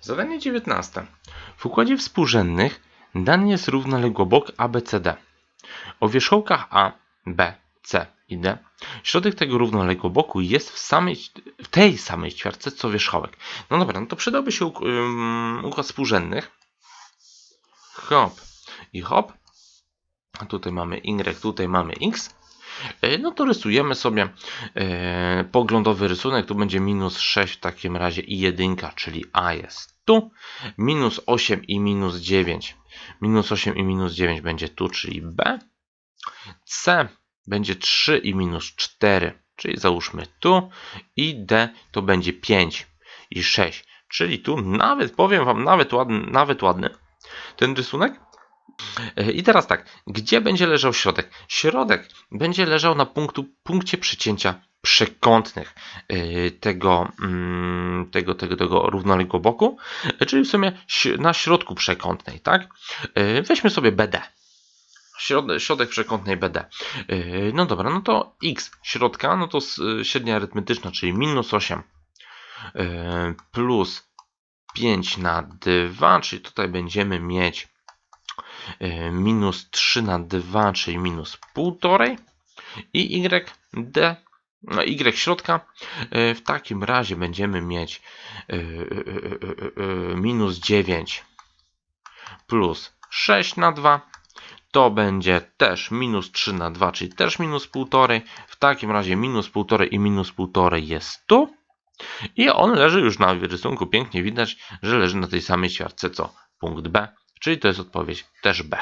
Zadanie 19. W układzie współrzędnych dany jest równoległobok ABCD. O wierzchołkach A, B, C i D. Środek tego równoległoboku jest w, samej, w tej samej ćwiartce co wierzchołek. No dobra, no to przydałby się uk- ym, układ współrzędnych. Hop i hop. Tutaj mamy Y, tutaj mamy X. E, No to rysujemy sobie e, poglądowy rysunek. Tu będzie minus 6 w takim razie i jedynka, czyli A jest tu. Minus 8 i minus 9. Minus 8 i minus 9 będzie tu, czyli B. C będzie 3 i minus 4, czyli załóżmy tu. I D to będzie 5 i 6, czyli tu nawet, powiem Wam, nawet ładny, nawet ładny ten rysunek. I teraz tak, gdzie będzie leżał środek? Środek będzie leżał na punktu, punkcie przecięcia przekątnych e, tego, mm, tego, tego, tego równoległoboku, e, czyli w sumie na środku przekątnej, tak? E, Weźmy sobie BD. Środek, przekątnej BD. No dobra, no to x środka, no to średnia arytmetyczna, czyli minus 8 e, plus 5 na 2, czyli tutaj będziemy mieć minus 3 na 2, czyli minus 1,5 i y d, no y środka, e, w takim razie będziemy mieć e, e, minus 9 plus 6 na 2, to będzie też minus 3 na 2, czyli też minus 1,5. W takim razie minus 1,5 i minus 1,5 jest tu. I on leży już na rysunku, pięknie widać, że leży na tej samej ćwiartce co punkt B, czyli to jest odpowiedź też B.